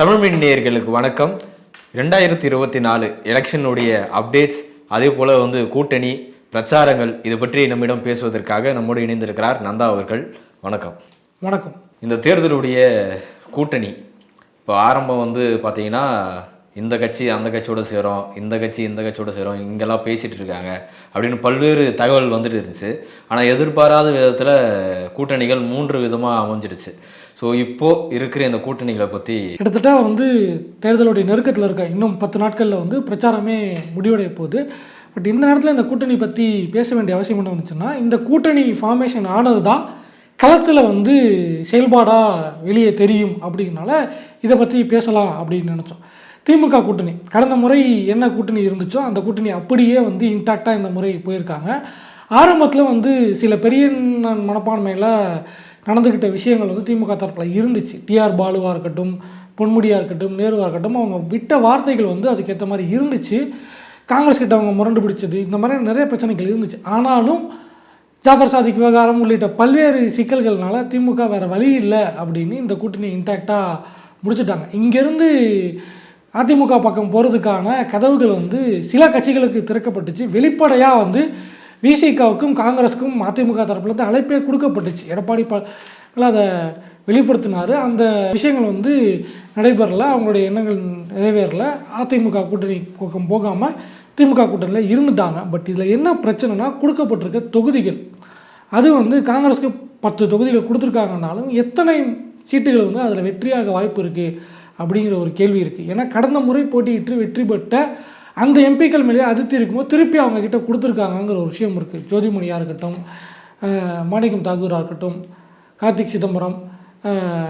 தமிழ் மீன் நேயர்களுக்கு வணக்கம். ரெண்டாயிரத்தி இருபத்தி நாலு எலெக்ஷனுடைய அப்டேட்ஸ் அதே போல் வந்து கூட்டணி பிரச்சாரங்கள் இது பற்றி நம்மிடம் பேசுவதற்காக நம்மோடு இணைந்திருக்கிறார் நந்தா அவர்கள். வணக்கம். வணக்கம். இந்த தேர்தலுடைய கூட்டணி இப்போ ஆரம்பம் வந்து பார்த்தீங்கன்னா இந்த கட்சி அந்த கட்சியோட சேரும் இந்த கட்சி இந்த கட்சியோட சேரும் இங்கெல்லாம் பேசிட்டு இருக்காங்க அப்படின்னு பல்வேறு தகவல் வந்துட்டு இருந்துச்சு. ஆனால் எதிர்பாராத விதத்தில் கூட்டணிகள் மூன்று விதமாக அமைஞ்சிடுச்சு. ஸோ இப்போ இருக்கிற இந்த கூட்டணிகளை பற்றி கிட்டத்தட்ட வந்து தேர்தலுடைய நெருக்கத்தில் இருக்க இன்னும் பத்து நாட்களில் வந்து பிரச்சாரமே முடிவடைய போகுது. பட் இந்த நேரத்தில் இந்த கூட்டணி பற்றி பேச வேண்டிய அவசியம் என்ன வந்துச்சுன்னா இந்த கூட்டணி ஃபார்மேஷன் ஆனது தான் களத்தில் வந்து செயல்பாடாக வெளியே தெரியும் அப்படிங்கிறனால இதை பற்றி பேசலாம் அப்படின்னு நினச்சோம். திமுக கூட்டணி கடந்த முறை என்ன கூட்டணி இருந்துச்சோ அந்த கூட்டணி அப்படியே வந்து இன்டாக்டாக இந்த முறை போயிருக்காங்க. ஆரம்பத்தில் வந்து சில பெரிய மனப்பான்மையில் நடந்துக்கிட்ட விஷயங்கள் வந்து திமுக தரப்பில் இருந்துச்சு. டிஆர் பாலுவாக இருக்கட்டும் பொன்முடியாக இருக்கட்டும் நேருவாக இருக்கட்டும் அவங்க விட்ட வார்த்தைகள் வந்து அதுக்கேற்ற மாதிரி இருந்துச்சு. காங்கிரஸ் கிட்ட அவங்க முரண்டு பிடிச்சது. இந்த மாதிரி நிறைய பிரச்சனைகள் இருந்துச்சு. ஆனாலும் ஜாஃபர் சாதிக் விவகாரம் உள்ளிட்ட பல்வேறு சிக்கல்கள்னால திமுக வேறு வழி இல்லை அப்படின்னு இந்த கூட்டணி இன்டாக்டாக முடிச்சிட்டாங்க. இங்கேருந்து அதிமுக பக்கம் போகிறதுக்கான கதவுகள் வந்து சில கட்சிகளுக்கு திறக்கப்பட்டுச்சு. வெளிப்படையாக வந்து விசிகாவுக்கும் காங்கிரஸுக்கும் அதிமுக தரப்புலேருந்து அழைப்பே கொடுக்கப்பட்டுச்சு. எடப்பாடி ப அதை வெளிப்படுத்தினார். அந்த விஷயங்கள் வந்து நடைபெறல அவங்களுடைய எண்ணங்கள் நிறைவேறல. அதிமுக கூட்டணி பக்கம் போகாமல் திமுக கூட்டணியில் இருந்துட்டாங்க. பட் இதில் என்ன பிரச்சனைனா கொடுக்கப்பட்டிருக்க தொகுதிகள். அது வந்து காங்கிரஸுக்கு பத்து தொகுதிகள் கொடுத்துருக்காங்கனாலும் எத்தனை சீட்டுகள் வந்து அதில் வெற்றியாக வாய்ப்பு இருக்குது அப்படிங்கிற ஒரு கேள்வி இருக்குது ஏன்னா கடந்த முறை போட்டியிட்டு வெற்றி பெற்ற அந்த எம்பிக்கள் மேலே அதிருப்தி இருக்கும்போது திருப்பி அவங்கக்கிட்ட கொடுத்துருக்காங்கங்கிற ஒரு விஷயம் இருக்குது ஜோதிமணியாக இருக்கட்டும் மாணிக்கம் தாகூராக இருக்கட்டும் கார்த்திக் சிதம்பரம்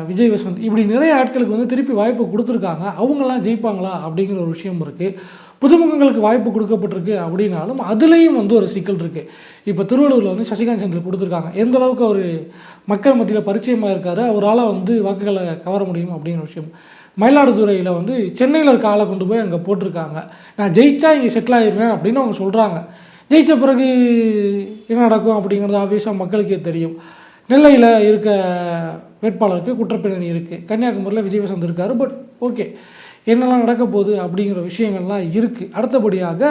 விஜய் வசந்த் இப்படி நிறைய ஆட்களுக்கு வந்து திருப்பி வாய்ப்பு கொடுத்துருக்காங்க. அவங்களாம் ஜெயிப்பாங்களா அப்படிங்கிற ஒரு விஷயம் இருக்குது புதுமுகங்களுக்கு வாய்ப்பு கொடுக்கப்பட்டிருக்கு அப்படின்னாலும் அதுலேயும் வந்து ஒரு சிக்கல் இருக்குது இப்போ திருவள்ளூரில் வந்து சசிகாந்த் செந்தில் கொடுத்துருக்காங்க. எந்த அளவுக்கு அவர் மக்கள் மத்தியில் பரிச்சயமாக இருக்காரு அவரால் வந்து வாக்குகளை கவர முடியும் அப்படிங்கிற விஷயம். மயிலாடுதுறையில் வந்து சென்னையில் இருக்க ஆளை கொண்டு போய் அங்கே போட்டிருக்காங்க. நான் ஜெயிச்சா இங்கே செட்டில் ஆயிடுவேன் அப்படின்னு அவங்க சொல்கிறாங்க ஜெயித்த பிறகு என்ன நடக்கும் அப்படிங்கிறது ஆப்வியஸாக மக்களுக்கே தெரியும். நெல்லையில் இருக்க வேட்பாளருக்கு குற்றப்பின்னணி இருக்குது கன்னியாகுமரியில் விஜயவசந்த் இருக்கார் பட் ஓகே என்னெல்லாம் நடக்க போகுது அப்படிங்கிற விஷயங்கள்லாம் இருக்குது அடுத்தபடியாக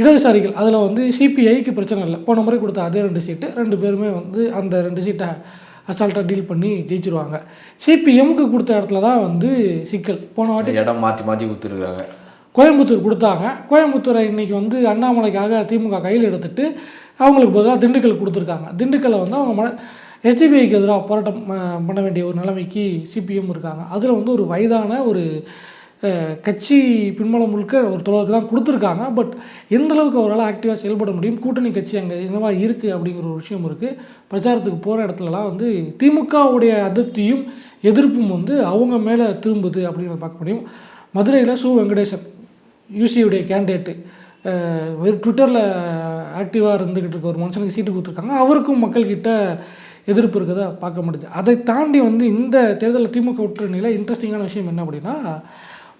இடதுசாரிகள் அதில் வந்து சிபிஐக்கு பிரச்சனை இல்லை. போன முறை கொடுத்த அதே ரெண்டு சீட்டு ரெண்டு பேருமே வந்து அந்த ரெண்டு சீட்டை அசால்ட்டாக டீல் பண்ணி ஜெயிச்சிருவாங்க. சிபிஎம்க்கு கொடுத்த இடத்துல தான் வந்து சிக்கல். போன வாட்டி இடம் மாற்றி மாற்றி கொடுத்துருக்காங்க. கோயம்புத்தூர் கொடுத்தாங்க. கோயம்புத்தூரை இன்னைக்கு வந்து அண்ணாமலைக்காக திமுக கையில் எடுத்துட்டு அவங்களுக்கு பதிலாக திண்டுக்கல் கொடுத்துருக்காங்க. திண்டுக்கல்லை வந்து அவங்க மன எஸ்டிபிஐக்கு எதிராக போராட்டம் பண்ண வேண்டிய ஒரு நிலைமைக்கு சிபிஎம் இருக்காங்க. அதில் வந்து ஒரு வயதான ஒரு கட்சி பின்பலம் முழுக்க ஒரு தொடருக்கு தான் கொடுத்துருக்காங்க. பட் எந்த அளவுக்கு அவரால் ஆக்டிவாக செயல்பட முடியும்? கூட்டணி கட்சி அங்கே என்னவா இருக்குது அப்படிங்கிற ஒரு விஷயம் இருக்குது பிரச்சாரத்துக்கு போகிற இடத்துலலாம் வந்து திமுகவுடைய அதிருப்தியும் எதிர்ப்பும் வந்து அவங்க மேலே திரும்புது அப்படிங்கிறத பார்க்க முடியும். மதுரையில் சு. வெங்கடேசன் யூசியுடைய கேண்டிடேட்டு ட்விட்டரில் ஆக்டிவாக இருந்துக்கிட்டு இருக்க ஒரு மனுஷனுக்கு சீட்டு கொடுத்துருக்காங்க. அவருக்கும் மக்கள்கிட்ட எதிர்ப்பு இருக்கிறத பார்க்க முடியுது. அதை தாண்டி வந்து இந்த தேர்தலில் திமுக கூட்டணியில் இன்ட்ரெஸ்டிங்கான விஷயம் என்ன அப்படின்னா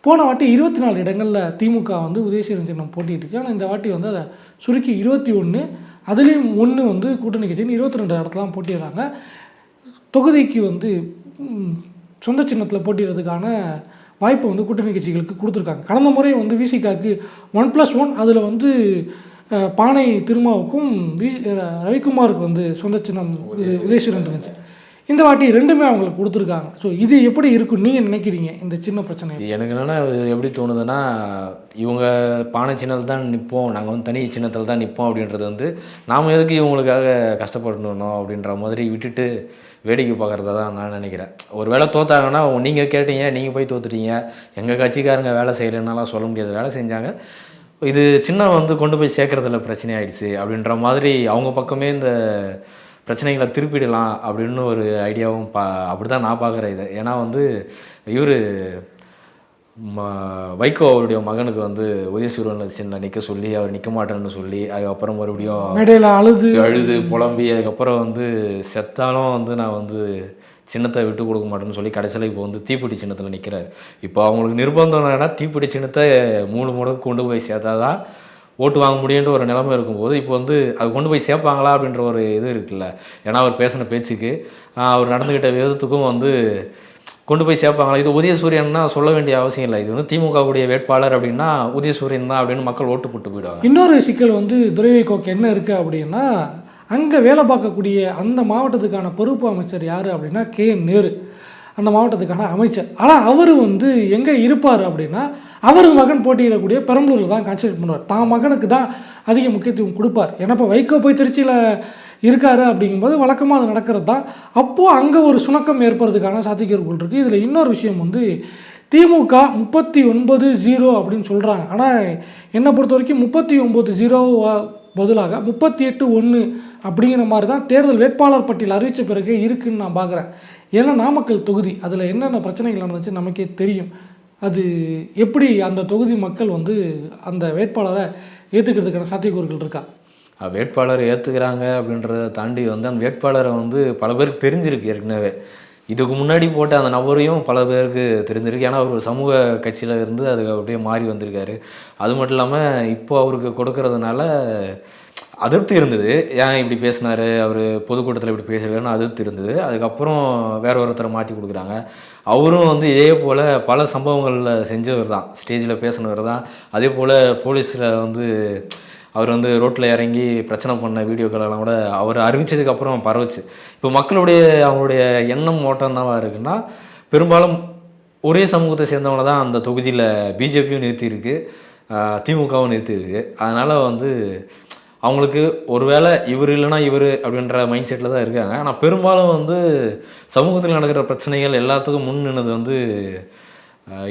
போன வாட்டி இருபத்தி நாலு இடங்களில் திமுக வந்து உதயசீரன் சின்னம் போட்டிட்டுச்சு ஆனால் இந்த வாட்டி வந்து அதை சுருக்கி இருபத்தி ஒன்று அதுலேயும் ஒன்று வந்து கூட்டணி கட்சின்னு இருபத்தி ரெண்டு இடத்துலாம் போட்டிடுறாங்க. தொகுதிக்கு வந்து சொந்த சின்னத்தில் போட்டிடுறதுக்கான வாய்ப்பை வந்து கூட்டணி கட்சிகளுக்கு கொடுத்துருக்காங்க. கடந்த முறை வந்து விசிகாக்கு ஒன் ப்ளஸ் ஒன் அதில் வந்து பானை திருமாவுக்கும் வி ரவிக்குமாருக்கு வந்து சொந்த சின்னம் உதயசீரன் இருந்துச்சு. இந்த வாட்டி ரெண்டுமே அவங்களுக்கு கொடுத்துருக்காங்க. ஸோ இது எப்படி இருக்கும்? நீங்கள் நினைக்கிறீங்க? இந்த சின்ன பிரச்சனை. எனக்கு என்னென்னா எப்படி தோணுதுன்னா இவங்க பானை சின்னத்தில் தான் நிற்போம் நாங்கள் வந்து தனி சின்னத்தில் தான் நிற்போம் அப்படின்றது வந்து நாம் எதுக்கு இவங்களுக்காக கஷ்டப்படணும் அப்படின்ற மாதிரி விட்டுட்டு வேடிக்கை பார்க்குறதா தான் நான் நினைக்கிறேன். ஒரு வேளை தோத்தாங்கன்னா நீங்கள் கேட்டீங்க நீங்கள் போய் தோத்துட்டீங்க. எங்கள் கட்சிக்காரங்க வேலை செய்யலைன்னாலாம் சொல்ல முடியாது. வேலை செஞ்சாங்க. இது சின்ன வந்து கொண்டு போய் சேர்க்குறதுல பிரச்சனை ஆயிடுச்சு அப்படின்ற மாதிரி அவங்க பக்கமே இந்த பிரச்சனைகளை திருப்பிடலாம் அப்படின்னு ஒரு ஐடியாவும் பா அப்படி தான் நான் பார்க்குறேன் இதை. ஏன்னா வந்து இவர் வைகோ அவருடைய மகனுக்கு வந்து உதயசூரன் சின்ன நிற்க சொல்லி அவர் நிற்க மாட்டேன்னு சொல்லி அதுக்கப்புறம் மறுபடியும் மேடையில் அழுது. அழுது புலம்பி அதுக்கப்புறம் வந்து செத்தாலும் வந்து நான் வந்து சின்னத்தை விட்டு கொடுக்க மாட்டேன்னு சொல்லி கடைசியில் இப்போ வந்து தீப்பிடி சின்னத்தில் நிற்கிறாரு இப்போ அவங்களுக்கு நிர்பந்தம் என்னன்னா தீப்பிடி சின்னத்தை மூணு முடக்கு கொண்டு போய் சேர்த்தாதான் ஓட்டு வாங்க முடியுன்ற ஒரு நிலைமை இருக்கும்போது இப்போ வந்து அது கொண்டு போய் சேர்ப்பாங்களா அப்படின்ற ஒரு இது இருக்குல்ல. ஏன்னா அவர் பேசின பேச்சுக்கு அவர் நடந்துக்கிட்ட விதத்துக்கும் வந்து கொண்டு போய் சேர்ப்பாங்களா? இது உதயசூரியன்னா சொல்ல வேண்டிய அவசியம் இல்லை. இது வந்து திமுகவுடைய வேட்பாளர் அப்படின்னா உதயசூரியன் தான் அப்படின்னு மக்கள் ஓட்டு போட்டு போயிடுவாங்க. இன்னொரு சிக்கல் வந்து துரைவைக்கோக்கு என்ன இருக்குது அப்படின்னா அங்கே வேலை பார்க்கக்கூடிய அந்த மாவட்டத்துக்கான பொறுப்பு அமைச்சர் யார் அப்படின்னா கே. நேரு. அந்த மாவட்டத்துக்கான அமைச்சர். ஆனால் அவர் வந்து எங்கே இருப்பார் அப்படின்னா அவர் மகன் போட்டியிடக்கூடிய பெரம்பலூரில் தான் கான்சன்ட்ரேட் பண்ணுவார். தான் மகனுக்கு தான் அதிக முக்கியத்துவம் கொடுப்பார். ஏன்னா இப்போ வைகோ போய் திருச்சியில் இருக்காரு அப்படிங்கும்போது வழக்கமாக அது நடக்கிறது தான். அப்போது அங்கே ஒரு சுணக்கம் ஏற்படுறதுக்கான சாத்தியக்கூறுகள் இருக்குது இதில் இன்னொரு விஷயம் வந்து திமுக முப்பத்தி ஒன்பது ஜீரோ அப்படின்னு சொல்கிறாங்க ஆனால் என்னை பொறுத்த வரைக்கும் முப்பத்தி ஒம்பது ஜீரோ பதிலாக முப்பத்தி எட்டு ஒன்று அப்படிங்கிற மாதிரி தான் தேர்தல் வேட்பாளர் பட்டியல் அறிவித்த பிறகு இருக்குன்னு நான் பார்க்குறேன் ஏன்னா நாமக்கல் தொகுதி அதில் என்னென்ன பிரச்சனைகள் நடந்துச்சு நமக்கே தெரியும். அது எப்படி அந்த தொகுதி மக்கள் வந்து அந்த வேட்பாளரை ஏற்றுக்கிறதுக்கான சாத்தியக்கூறுகள் இருக்கா? வேட்பாளர் ஏற்றுக்கிறாங்க அப்படின்றத தாண்டி வந்து அந்த வேட்பாளரை வந்து பல பேருக்கு தெரிஞ்சிருக்கு ஏற்கனவே. இதுக்கு முன்னாடி போட்ட அந்த நபரையும் பல பேருக்கு தெரிஞ்சிருக்கு. ஏன்னா அவர் ஒரு சமூக கட்சியில் இருந்து அது அப்படியே மாறி வந்திருக்காரு. அது மட்டும் இல்லாமல் இப்போ அவருக்கு கொடுக்கறதுனால அதிருப்தி இருந்தது. ஏன் இப்படி பேசினார்? அவர் பொதுக்கூட்டத்தில் இப்படி பேசுகிறாருன்னு அதிருப்தி இருந்தது. அதுக்கப்புறம் வேற ஒருத்தரை மாற்றி கொடுக்குறாங்க. அவரும் வந்து இதே போல் பல சம்பவங்களில் செஞ்சவர் தான். ஸ்டேஜில் பேசினவர் தான். அதே போல் போலீஸில் வந்து அவர் வந்து ரோட்டில் இறங்கி பிரச்சனை பண்ண வீடியோக்களெல்லாம் கூட அவர் அறிவித்ததுக்கப்புறம் பரவுச்சு. இப்போ மக்களுடைய அவங்களுடைய எண்ணம் ஓட்டம் தான் இருக்குன்னா பெரும்பாலும் ஒரே சமூகத்தை சேர்ந்தவங்கள தான் அந்த தொகுதியில் பிஜேபியும் நிறுத்தியிருக்கு. திமுகவும் நிறுத்தியிருக்கு. அதனால் வந்து அவங்களுக்கு ஒருவேளை இவர் இல்லைன்னா இவர் அப்படின்ற மைண்ட் செட்டில் தான் இருக்காங்க. ஆனால் பெரும்பாலும் வந்து சமூகத்தில் நடக்கிற பிரச்சனைகள் எல்லாத்துக்கும் முன் நின்னது வந்து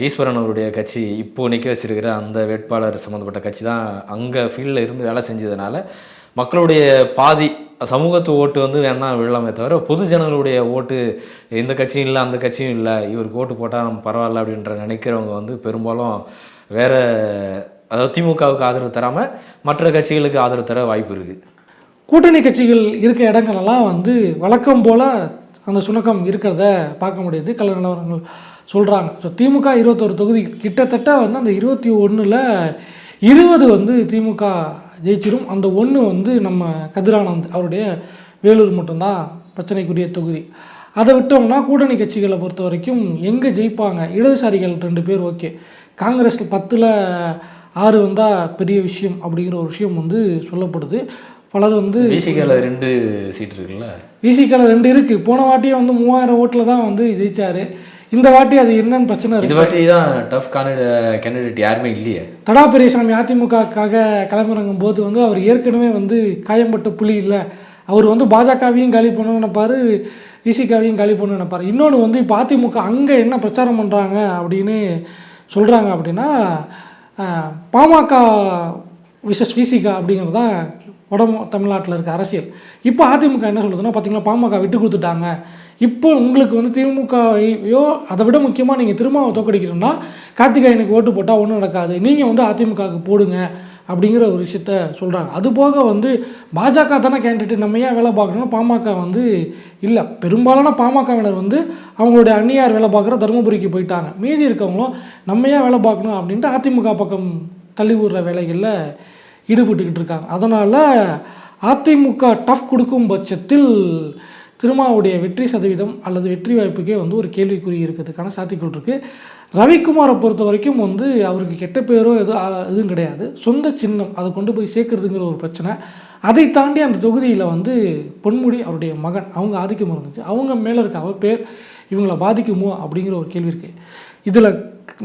ஈஸ்வரன் அவருடைய கட்சி. இப்போது நிற்க வச்சிருக்கிற அந்த வேட்பாளர் சம்மந்தப்பட்ட கட்சி தான் அங்கே ஃபீல்டில் இருந்து வேலை செஞ்சதுனால மக்களுடைய பாதி சமூகத்து ஓட்டு வந்து வேணா விழலாமே தவிர பொது ஜனங்களுடைய ஓட்டு இந்த கட்சியும் இல்லை அந்த கட்சியும் இல்லை இவருக்கு ஓட்டு போட்டால் நம்ம பரவாயில்ல அப்படின்ற நினைக்கிறவங்க வந்து பெரும்பாலும் வேற அதாவது திமுகவுக்கு ஆதரவு தராமல் மற்ற கட்சிகளுக்கு ஆதரவு தர வாய்ப்பு இருக்குது கூட்டணி கட்சிகள் இருக்க இடங்கள்லாம் வந்து வழக்கம் போல் அந்த சுணக்கம் இருக்கிறத பார்க்க முடியுது. கல நிலவரங்கள் சொல்கிறாங்க ஸோ திமுக இருபத்தொரு தொகுதி கிட்டத்தட்ட வந்து அந்த இருபத்தி ஒன்றில் இருபது வந்து திமுக ஜெயிச்சிடும் அந்த ஒன்று வந்து நம்ம கதிரானந்த் அவருடைய வேலூர் மட்டும்தான் பிரச்சனைக்குரிய தொகுதி. அதை விட்டோம்னா கூட்டணி கட்சிகளை பொறுத்த வரைக்கும் எங்கே ஜெயிப்பாங்க? இடதுசாரிகள் ரெண்டு பேர் ஓகே. காங்கிரஸில் பத்தில் ஆறு வந்தால் பெரிய விஷயம் அப்படிங்கிற ஒரு விஷயம் வந்து சொல்லப்படுது. பலர் வந்து பிசிகேல ரெண்டு சீட் இருக்குல்ல? விசிகால ரெண்டு இருக்குது போன வாட்டியே வந்து மூவாயிரம் ஓட்டில் தான் வந்து ஜெயிச்சாரு. இந்த வாட்டி அது என்னன்னு பிரச்சனை இருக்கு. வாட்டி தான் டஃப் கேண்டிடேட் யாருமே இல்லையே? தடா பெரியசாமி அதிமுகக்காக களமிறங்கும் போது வந்து அவர் ஏற்கனவே வந்து காயம்பட்ட புலி இல்லை. அவர் வந்து பாஜகவையும் காலி பண்ணணும்னு நினைப்பாரு விசிகாவையும் காலி பண்ணணும்னு நினைப்பாரு. இன்னொன்று வந்து இப்போ அதிமுக அங்கே என்ன பிரச்சாரம் பண்ணுறாங்க அப்படின்னு சொல்கிறாங்க அப்படின்னா பாமக விசஸ் விசிகா அப்படிங்கிறது தான் வட தமிழ்நாட்டில் இருக்க அரசியல். இப்போ அதிமுக என்ன சொல்லுதுன்னா பார்த்தீங்கன்னா பாமக விட்டு கொடுத்துட்டாங்க. இப்போ உங்களுக்கு வந்து திமுகவையோ அதை விட முக்கியமாக நீங்கள் திருமாவை தோக்கடிக்கணும்னா கார்த்திகாயனுக்கு ஓட்டு போட்டால் ஒன்றும் நடக்காது. நீங்கள் வந்து அதிமுகவுக்கு போடுங்க. அப்படிங்கிற ஒரு விஷயத்த சொல்கிறாங்க அதுபோக வந்து பாஜக தானே கேண்டிடேட் நம்ம ஏன் வேலை பார்க்கணும்னா பாமக வந்து இல்லை. பெரும்பாலான பாமகவினர் வந்து அவங்களுடைய அந்நியார் வேலை பார்க்குற தருமபுரிக்கு போயிட்டாங்க. மீதி இருக்கவங்களும் நம்ம ஏன் வேலை பார்க்கணும் அப்படின்ட்டு அதிமுக பக்கம் தள்ளி விடுற வேலைகளில் ஈடுபட்டுக்கிட்டு இருக்காங்க. அதனால் அதிமுக டஃப் கொடுக்கும் பட்சத்தில் திருமாவுடைய வெற்றி சதவீதம் அல்லது வெற்றி வாய்ப்புக்கே வந்து ஒரு கேள்விக்குறி இருக்கிறதுக்கான சாத்தியக்கூறு இருக்குது ரவிக்குமாரை பொறுத்த வரைக்கும் வந்து அவருக்கு கெட்ட பேரோ எதுவும் எதுவும் கிடையாது. சொந்த சின்னம் அதை கொண்டு போய் சேர்க்குறதுங்கிற ஒரு பிரச்சனை. அதை தாண்டி அந்த தொகுதியில் வந்து பொன்முடி அவருடைய மகன் அவங்க ஆதிக்கம் இருந்துச்சு. அவங்க மேலே இருக்க அவ பேர் இவங்களை பாதிக்குமோ அப்படிங்கிற ஒரு கேள்வி இருக்குது இதில்